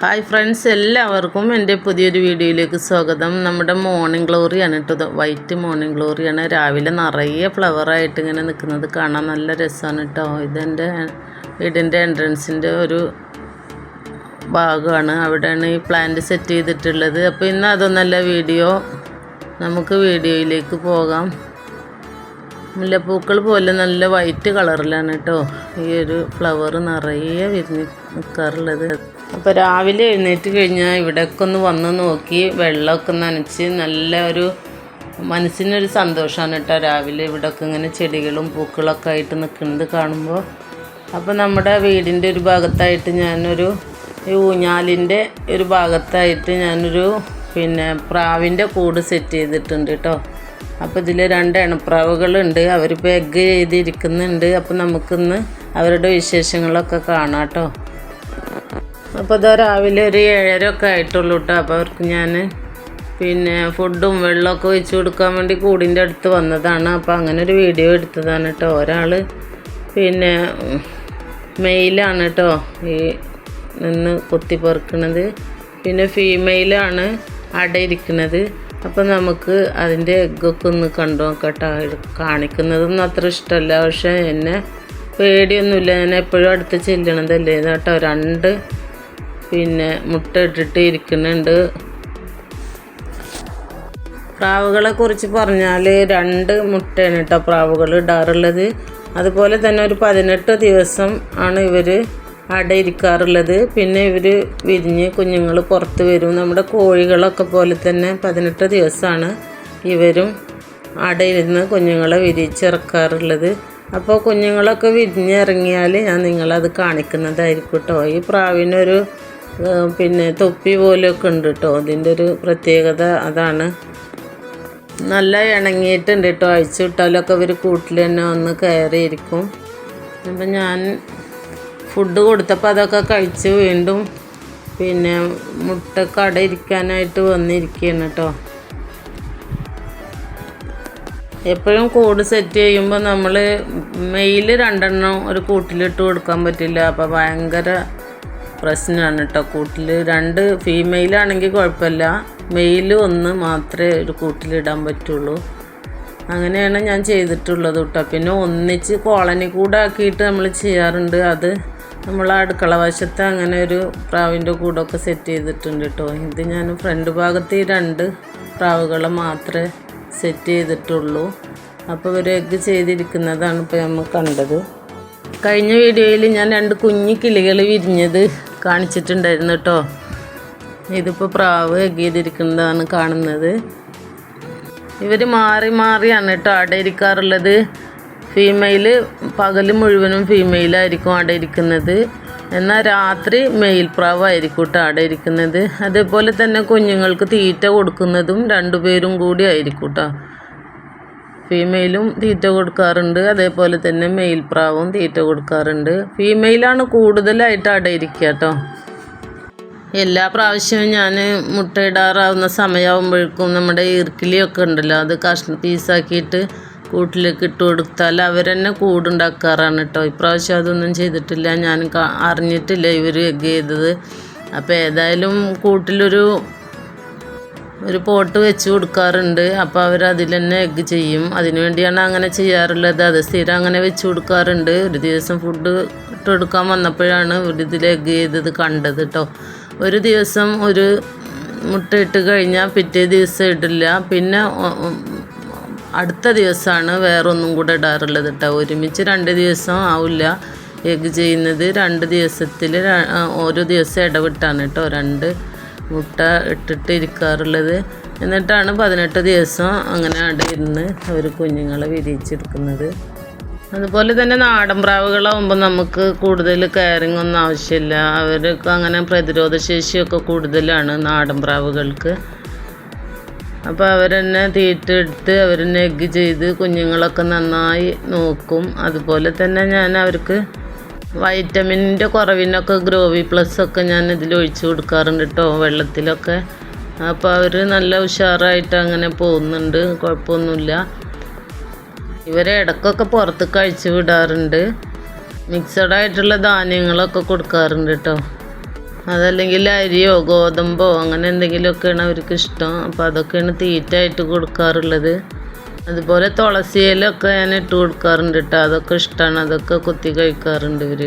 Hi friends എല്ലാവർക്കും എന്റെ പുതിയൊരു വീഡിയോയിലേക്ക് സ്വാഗതം. നമ്മുടെ മോർണിംഗ് ഗ്ലോറിയാണ് കേട്ടോ. വൈറ്റ് മോർണിംഗ് ഗ്ലോറിയാണ് രാവിലെ നിറയെ ഫ്ലവറായിട്ട് ഇങ്ങനെ നിൽക്കുന്നത് കാണാൻ നല്ല രസമാണ് കേട്ടോ. ഇതെന്റെ വീടിന്റെ എൻട്രൻസിന്റെ ഒരു ഭാഗമാണ്. അവിടെയാണ് ഈ പ്ലാന്റ് സെറ്റ് ചെയ്തിട്ടുള്ളത്. അപ്പോൾ ഇന്ന് അതൊന്നല്ല വീഡിയോ. നമുക്ക് വീഡിയോയിലേക്ക് പോകാം. മുല്ലപ്പൂക്കൾ പോലെ നല്ല വൈറ്റ് കളറിലാണ് കേട്ടോ. ഈ ഒരു ഫ്ലവർ നിറയെ വിരിഞ്ഞ് നിൽക്കാറുള്ളത്. അപ്പോൾ രാവിലെ എഴുന്നേറ്റ് കഴിഞ്ഞാൽ ഇവിടെയൊക്കെ ഒന്ന് വന്ന് നോക്കി വെള്ളമൊക്കെ നനച്ച് നല്ല ഒരു മനസ്സിനൊരു സന്തോഷമാണ് കേട്ടോ രാവിലെ ഇവിടെയൊക്കെ ഇങ്ങനെ ചെടികളും പൂക്കളൊക്കെ ആയിട്ട് നിൽക്കുന്നത് കാണുമ്പോൾ അപ്പോൾ നമ്മുടെ വീടിന്റെ ഒരു ഭാഗത്തായിട്ട് ഞാനൊരു ഈ ഊഞ്ഞാലിന്റെ ഒരു ഭാഗത്തായിട്ട് ഞാനൊരു പിന്നെ പ്രാവിന്റെ കൂട് സെറ്റ് ചെയ്തിട്ടുണ്ട് കേട്ടോ. അപ്പോൾ ഇതിൽ രണ്ട് എണപ്രാവുകളുണ്ട് അവർ പെഗ് ചെയ്തിരിക്കുന്നുണ്ട്. അപ്പോൾ നമുക്കിന്ന് അവരുടെ വിശേഷങ്ങളൊക്കെ കാണാം കേട്ടോ. അപ്പോൾ ഇതാ രാവിലെ ഒരു ഏഴര ഒക്കെ ആയിട്ടുള്ളൂ കേട്ടോ അപ്പോൾ അവർക്ക് ഞാൻ പിന്നെ ഫുഡും വെള്ളമൊക്കെ ഒഴിച്ചു കൊടുക്കാൻ വേണ്ടി കൂടിന്റെ അടുത്ത് വന്നതാണ്. അപ്പോൾ അങ്ങനെ ഒരു വീഡിയോ എടുത്തതാണ് കേട്ടോ ഒരാൾ പിന്നെ മെയിലാണ് കേട്ടോ ഈ നിന്ന് കുത്തിപ്പറക്കണത്. പിന്നെ ഫീമെയിലാണ് അടയിരിക്കുന്നത് അപ്പോൾ നമുക്ക് അതിന്റെ എഗ്ഗൊക്കെ ഒന്ന് കണ്ടു നോക്കട്ടോ. കാണിക്കുന്നതൊന്നും അത്ര ഇഷ്ടമല്ല. പക്ഷേ എന്നെ പേടിയൊന്നുമില്ല. ഞാൻ എപ്പോഴും അടുത്ത് ചെല്ലണതല്ലേ. കേട്ടോ രണ്ട് പിന്നെ മുട്ട ഇട്ടിട്ട് ഇരിക്കുന്നുണ്ട്. പ്രാവുകളെ കുറിച്ച് പറഞ്ഞാൽ രണ്ട് മുട്ടയാണ് കേട്ടോ പ്രാവുകൾ ഇടാറുള്ളത്. അതുപോലെ തന്നെ ഒരു പതിനെട്ട് ദിവസം ആണ് ഇവർ അടയിരിക്കാറുള്ളത് പിന്നെ ഇവർ വിരിഞ്ഞ് കുഞ്ഞുങ്ങൾ പുറത്ത് വരും. നമ്മുടെ കോഴികളൊക്കെ പോലെ തന്നെ പതിനെട്ട് ദിവസമാണ് ഇവരും അടയിരുന്ന് കുഞ്ഞുങ്ങളെ വിരിച്ചിറക്കാറുള്ളത്. അപ്പോൾ കുഞ്ഞുങ്ങളൊക്കെ വിരിഞ്ഞിറങ്ങിയാൽ ഞാൻ നിങ്ങളത് കാണിക്കുന്നതായിരിക്കും കേട്ടോ. ഈ പ്രാവിനൊരു പിന്നെ തൊപ്പി പോലെയൊക്കെ ഉണ്ട് കേട്ടോ അതിന്റെ ഒരു പ്രത്യേകത അതാണ്. നല്ല ഇണങ്ങിയിട്ടുണ്ട് കേട്ടോ അഴിച്ചു വിട്ടാലൊക്കെ ഇവർ കൂട്ടിൽ തന്നെ വന്ന് കയറിയിരിക്കും. അപ്പം ഞാൻ ഫുഡ് കൊടുത്തപ്പോൾ അതൊക്കെ കഴിച്ച് വീണ്ടും പിന്നെ മുട്ട കട ഇരിക്കാനായിട്ട് വന്നിരിക്കുകയാണ് കേട്ടോ എപ്പോഴും കൂട് സെറ്റ് ചെയ്യുമ്പോൾ നമ്മൾ മെയിൽ രണ്ടെണ്ണം ഒരു കൂട്ടിലിട്ട് കൊടുക്കാൻ പറ്റില്ല. അപ്പോൾ ഭയങ്കര പ്രശ്നമാണ് കേട്ടോ കൂട്ടിൽ രണ്ട് ഫീമെയിലാണെങ്കിൽ കുഴപ്പമില്ല. മെയിൽ ഒന്ന് മാത്രമേ ഒരു കൂട്ടിലിടാൻ പറ്റുള്ളൂ. അങ്ങനെയാണ് ഞാൻ ചെയ്തിട്ടുള്ളത് കേട്ടോ പിന്നെ ഒന്നിച്ച് കോളനി കൂടാക്കിയിട്ട് നമ്മൾ ചെയ്യാറുണ്ട്. അത് നമ്മൾ അടുക്കള വശത്ത് അങ്ങനെ ഒരു പ്രാവിന്റെ കൂടൊക്കെ സെറ്റ് ചെയ്തിട്ടുണ്ട് കേട്ടോ ഇത് ഞാൻ ഫ്രണ്ട് ഭാഗത്ത് ഈ രണ്ട് പ്രാവുകളെ മാത്രമേ സെറ്റ് ചെയ്തിട്ടുള്ളൂ. അപ്പോൾ ഒരു എഗ്ഗ് ചെയ്തിരിക്കുന്നതാണ് ഇപ്പോൾ നമ്മൾ കണ്ടത്. കഴിഞ്ഞ വീഡിയോയിൽ ഞാൻ രണ്ട് കുഞ്ഞു കിളികൾ വിരിഞ്ഞത് കാണിച്ചിട്ടുണ്ടായിരുന്നു കേട്ടോ. ഇതിപ്പോൾ പ്രാവ് എഗ്ഗ് ചെയ്തിരിക്കുന്നതാണ് കാണുന്നത്. ഇവർ മാറി മാറിയാണ് കേട്ടോ അടയിരിക്കാറുള്ളത് ഫീമെയിൽ പകൽ മുഴുവനും ഫീമെയിലായിരിക്കും അടയിരിക്കുന്നത് എന്നാൽ രാത്രി മെയിൽ പ്രാവായിരിക്കും കേട്ടോ അടയിരിക്കുന്നത് അതേപോലെ തന്നെ കുഞ്ഞുങ്ങൾക്ക് തീറ്റ കൊടുക്കുന്നതും രണ്ടുപേരും കൂടി ആയിരിക്കും കേട്ടോ. ഫീമെയിലും തീറ്റ കൊടുക്കാറുണ്ട്. അതേപോലെ തന്നെ മെയിൽ പ്രാവും തീറ്റ കൊടുക്കാറുണ്ട്. ഫീമെയിലാണ് കൂടുതലായിട്ട് അടയിരിക്കുക കേട്ടോ. എല്ലാ പ്രാവശ്യവും ഞാൻ മുട്ടയിടാറാവുന്ന സമയമാകുമ്പോഴേക്കും നമ്മുടെ ഈർക്കിലിയൊക്കെ ഉണ്ടല്ലോ അത് കഷ്ണ പീസാക്കിയിട്ട് കൂട്ടിലേക്ക് ഇട്ട് കൊടുത്താൽ അവരെന്നെ കൂടുണ്ടാക്കാറാണ് കേട്ടോ. ഇപ്രാവശ്യം അതൊന്നും ചെയ്തിട്ടില്ല. ഞാൻ അറിഞ്ഞിട്ടില്ല ഇവർ എഗ് ചെയ്തത്. അപ്പോൾ ഏതായാലും കൂട്ടിലൊരു ഒരു പോട്ട് വെച്ച് കൊടുക്കാറുണ്ട്. അപ്പോൾ അവർ അതിൽ തന്നെ എഗ്ഗ് ചെയ്യും അതിനുവേണ്ടിയാണ് അങ്ങനെ ചെയ്യാറുള്ളത്. അത് സ്ഥിരം അങ്ങനെ വെച്ച് കൊടുക്കാറുണ്ട്. ഒരു ദിവസം ഫുഡ് ഇട്ട് കൊടുക്കാൻ വന്നപ്പോഴാണ് ഒരു ഇതിൽ എഗ്ഗ് ചെയ്തത് കണ്ടത് കേട്ടോ ഒരു ദിവസം ഒരു മുട്ട ഇട്ട് കഴിഞ്ഞാൽ പിറ്റേ ദിവസം ഇടില്ല. പിന്നെ അടുത്ത ദിവസമാണ് വേറൊന്നും കൂടെ ഇടാറുള്ളത് കേട്ടോ ഒരുമിച്ച് രണ്ട് ദിവസം ആവില്ല എഗ്ഗ് ചെയ്യുന്നത്. രണ്ട് ദിവസത്തിൽ ഓരോ ദിവസം ഇടവിട്ടാണ് കേട്ടോ രണ്ട് മുട്ട ഇട്ടിട്ട് ഇരിക്കാറുള്ളത് എന്നിട്ടാണ് പതിനെട്ട് ദിവസം അങ്ങനെ അവിടെ ഇരുന്ന് അവർ കുഞ്ഞുങ്ങളെ വിരിയിച്ചെടുക്കുന്നത്. അതുപോലെ തന്നെ നാടൻ പ്രാവുകളാകുമ്പോൾ നമുക്ക് കൂടുതൽ കെയറിങ് ഒന്നും ആവശ്യമില്ല. അവർക്ക് അങ്ങനെ പ്രതിരോധ ശേഷിയൊക്കെ കൂടുതലാണ് നാടൻ പ്രാവുകൾക്ക്. അപ്പോൾ അവരെന്നെ തീറ്റ എടുത്ത് അവരെന്നെ എഗ്ഗ് ചെയ്ത് കുഞ്ഞുങ്ങളൊക്കെ നന്നായി നോക്കും. അതുപോലെ തന്നെ ഞാൻ അവർക്ക് വൈറ്റമിന്റെ കുറവിനൊക്കെ ഗ്രോവി പ്ലസ് ഒക്കെ ഞാൻ ഇതിൽ ഒഴിച്ചു കൊടുക്കാറുണ്ട് കേട്ടോ വെള്ളത്തിലൊക്കെ. അപ്പോൾ അവർ നല്ല ഉഷാറായിട്ട് അങ്ങനെ പോകുന്നുണ്ട് കുഴപ്പമൊന്നുമില്ല. ഇവരെ ഇടക്കൊക്കെ പുറത്ത് കഴിച്ച് വിടാറുണ്ട്. മിക്സഡ് ആയിട്ടുള്ള ധാന്യങ്ങളൊക്കെ കൊടുക്കാറുണ്ട് കേട്ടോ അതല്ലെങ്കിൽ അരിയോ ഗോതമ്പോ അങ്ങനെ എന്തെങ്കിലുമൊക്കെയാണ് അവർക്ക് ഇഷ്ടം. അപ്പോൾ അതൊക്കെയാണ് തീറ്റായിട്ട് കൊടുക്കാറുള്ളത്. അതുപോലെ തുളസിയിലൊക്കെ ഞാൻ ഇട്ട് കൊടുക്കാറുണ്ട് കേട്ടോ അതൊക്കെ ഇഷ്ടമാണ് അതൊക്കെ കുത്തി കഴിക്കാറുണ്ട് ഇവർ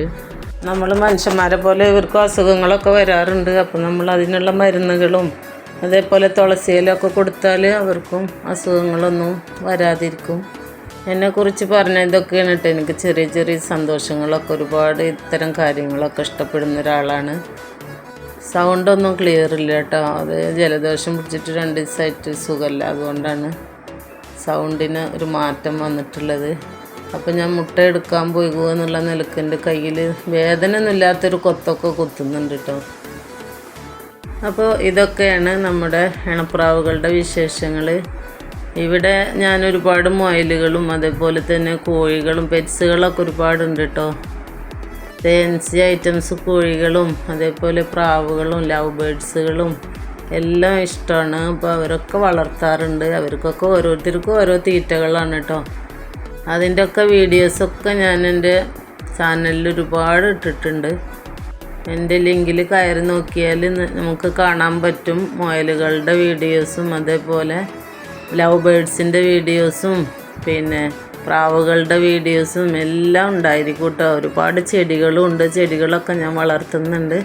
നമ്മൾ മനുഷ്യന്മാരെ പോലെ ഇവർക്കും അസുഖങ്ങളൊക്കെ വരാറുണ്ട്. അപ്പോൾ നമ്മൾ അതിനുള്ള മരുന്നുകളും അതേപോലെ തുളസിയിലൊക്കെ കൊടുത്താൽ അവർക്കും അസുഖങ്ങളൊന്നും വരാതിരിക്കും. എന്നെക്കുറിച്ച് പറഞ്ഞ ഇതൊക്കെയാണ് കേട്ടോ എനിക്ക് ചെറിയ ചെറിയ സന്തോഷങ്ങളൊക്കെ ഒരുപാട് ഇത്തരം കാര്യങ്ങളൊക്കെ ഇഷ്ടപ്പെടുന്ന ഒരാളാണ്. സൗണ്ടൊന്നും ക്ലിയർ ഇല്ല കേട്ടോ അത് ജലദോഷം പിടിച്ചിട്ട് രണ്ട് ദിവസമായിട്ട് സുഖമില്ല. അതുകൊണ്ടാണ് സൗണ്ടിന് ഒരു മാറ്റം വന്നിട്ടുള്ളത്. അപ്പോൾ ഞാൻ മുട്ട എടുക്കാൻ പോയി എന്നുള്ള നിലയ്ക്ക് എന്റെ കയ്യിൽ വേദന ഒന്നും ഇല്ലാത്തൊരു കൊത്തൊക്കെ കുത്തുന്നുണ്ട് കേട്ടോ അപ്പോൾ ഇതൊക്കെയാണ് നമ്മുടെ ഇണപ്രാവുകളുടെ വിശേഷങ്ങൾ ഇവിടെ ഞാൻ ഒരുപാട് മൊയലുകളും അതേപോലെ തന്നെ കോഴികളും പെറ്റ്സുകളൊക്കെ ഒരുപാടുണ്ട് കേട്ടോ ഫാൻസി ഐറ്റംസ് കോഴികളും അതേപോലെ പ്രാവുകളും ലവ് ബേഡ്സുകളും എല്ലാം ഇഷ്ടമാണ് അപ്പോൾ അവരൊക്കെ വളർത്താറുണ്ട്. അവർക്കൊക്കെ ഓരോരുത്തർക്കും ഓരോ തീറ്റകളാണ് കേട്ടോ അതിന്റെ ഒക്കെ വീഡിയോസൊക്കെ ഞാൻ എന്റെ ചാനലിൽ ഒരുപാട് ഇട്ടിട്ടുണ്ട്. എന്റെ ലിങ്കിൽ കയറി നോക്കിയാൽ നമുക്ക് കാണാൻ പറ്റും. മുയലുകളുടെ വീഡിയോസും അതേപോലെ ലവ് ബേഡ്സിന്റെ വീഡിയോസും പിന്നെ പ്രാവുകളുടെ വീഡിയോസും എല്ലാം ഉണ്ടായിരിക്കും കേട്ടോ ഒരുപാട് ചെടികളും ഉണ്ട്. ചെടികളൊക്കെ ഞാൻ വളർത്തുന്നുണ്ട്.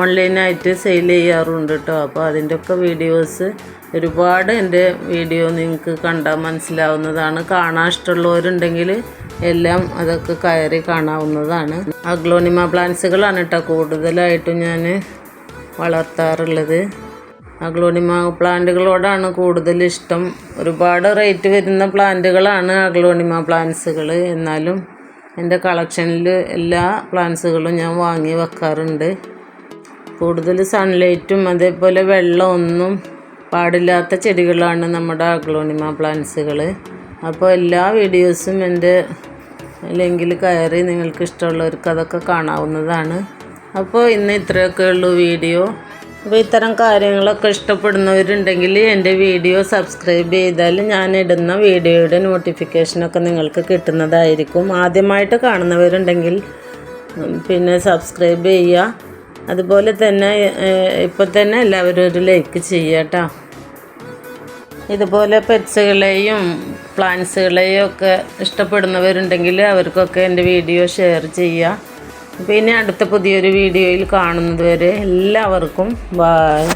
ഓൺലൈനായിട്ട് സെയിൽ ചെയ്യാറുണ്ട് കേട്ടോ അപ്പോൾ അതിന്റെ ഒക്കെ വീഡിയോസ് ഒരുപാട് എന്റെ വീഡിയോ നിങ്ങൾക്ക് കണ്ടാൽ മനസ്സിലാവുന്നതാണ്. കാണാൻ ഇഷ്ടമുള്ളവരുണ്ടെങ്കിൽ എല്ലാം അതൊക്കെ കയറി കാണാവുന്നതാണ്. അഗ്ലോണിമ പ്ലാന്റ്സുകളാണ് കേട്ടോ കൂടുതലായിട്ടും ഞാൻ വളർത്താറുള്ളത്. അഗ്ലോണിമ പ്ലാന്റുകളോടാണ് കൂടുതൽ ഇഷ്ടം. ഒരുപാട് റേറ്റ് വരുന്ന പ്ലാന്റുകളാണ് അഗ്ലോണിമ പ്ലാന്റ്സുകൾ എന്നാലും എന്റെ കളക്ഷനിൽ എല്ലാ പ്ലാന്റ്സുകളും ഞാൻ വാങ്ങി വെക്കാറുണ്ട്. കൂടുതൽ സൺലൈറ്റും അതേപോലെ വെള്ളമൊന്നും പാടില്ലാത്ത ചെടികളാണ് നമ്മുടെ അഗ്ലോണിമ പ്ലാന്റ്സുകൾ അപ്പോൾ എല്ലാ വീഡിയോസും എന്റെ ലിങ്കിൽ കയറി നിങ്ങൾക്ക് ഇഷ്ടമുള്ളവർക്ക് അതൊക്കെ കാണാവുന്നതാണ്. അപ്പോൾ ഇന്ന് ഇത്രയൊക്കെ ഉള്ളൂ വീഡിയോ അപ്പോൾ ഇത്തരം കാര്യങ്ങളൊക്കെ ഇഷ്ടപ്പെടുന്നവരുണ്ടെങ്കിൽ എന്റെ വീഡിയോ സബ്സ്ക്രൈബ് ചെയ്താൽ ഞാൻ ഇടുന്ന വീഡിയോയുടെ നോട്ടിഫിക്കേഷനൊക്കെ നിങ്ങൾക്ക് കിട്ടുന്നതായിരിക്കും. ആദ്യമായിട്ട് കാണുന്നവരുണ്ടെങ്കിൽ പിന്നെ സബ്സ്ക്രൈബ് ചെയ്യുക. അതുപോലെ തന്നെ ഇപ്പം തന്നെ എല്ലാവരും ഒരു ലൈക്ക് ചെയ്യാട്ടോ. ഇതുപോലെ പെറ്റ്സുകളെയും പ്ലാന്റ്സുകളെയും ഒക്കെ ഇഷ്ടപ്പെടുന്നവരുണ്ടെങ്കിൽ അവർക്കൊക്കെ എന്റെ വീഡിയോ ഷെയർ ചെയ്യുക പിന്നെ അടുത്ത പുതിയൊരു വീഡിയോയിൽ കാണുന്നത് വരെ എല്ലാവർക്കും ബായ്